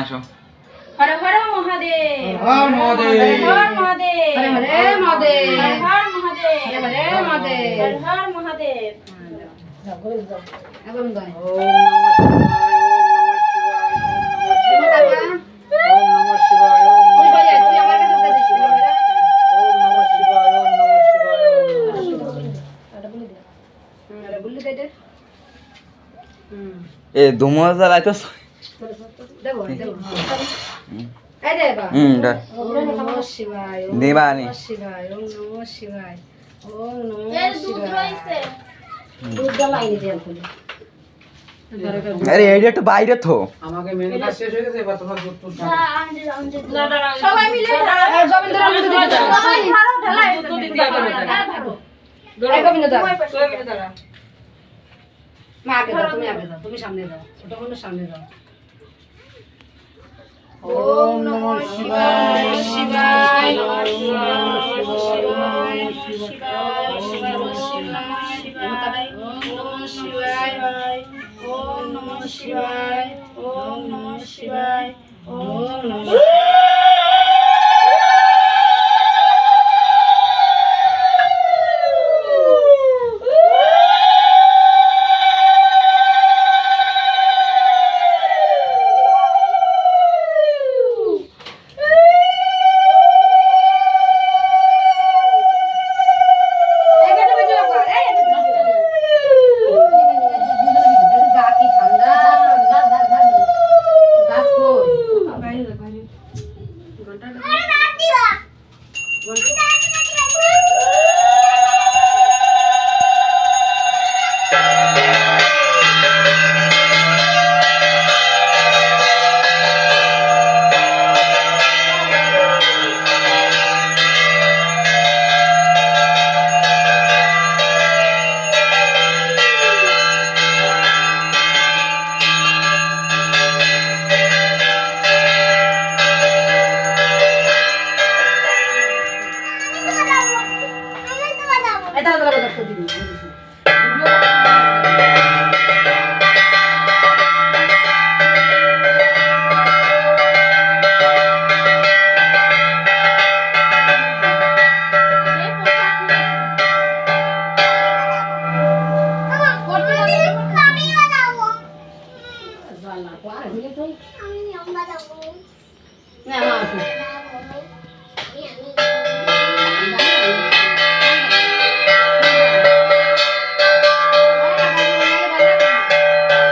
আসো। হর হর মহাদেব। হর মহাদেব। হর মহাদেব। হরে হরে মহাদেব। হর হর মহাদেব। হরে মহাদেব। হর হর মহাদেব একদম দয় ওম নমঃ শিবায় ওম তুই নমঃ বলে, তুই আমার কাছে উত্তর দিস কেন বলে? ওম নমঃ শিবায় ওম নমঃ শিবায় ওম নমঃ শিবায় হুম, আরে বললি তো এটা? হুম, এ দুমজাল আইতো দেবো, দেবো। এই দে বা। হুম ধর ওম নমঃ শিবায়, ওম দিবানি। নমঃ শিবায়, ওম নমঃ শিবায়, ওম নমঃ এর দুধ শিবায়। জ্বালাইনি যে আনতে। আরে এইটা একটু বাইরে থো। আমাকে মেন কাজ শেষ হয়ে গেছে এবার তোমরা দুধ টুধ সবাই মিলে ঢালা এই গোবিন্দর দিতে দাও। সবাই ঢালো গোবিন্দ দাও। মা আগে দাও, তুমি আগে দাও, তুমি সামনে দাও। ছোট বোনের সামনে দাও। ওম নমঃ শিবায় শিবায়, ওম নমঃ শিবায় ওম নমঃ শিবায় ওম নমঃ শিবায় ওম নমঃ শিবায় ওম নমঃ ઘંટા এই দাঁড়া দাঁড়া দাঁড়া দিবি Now,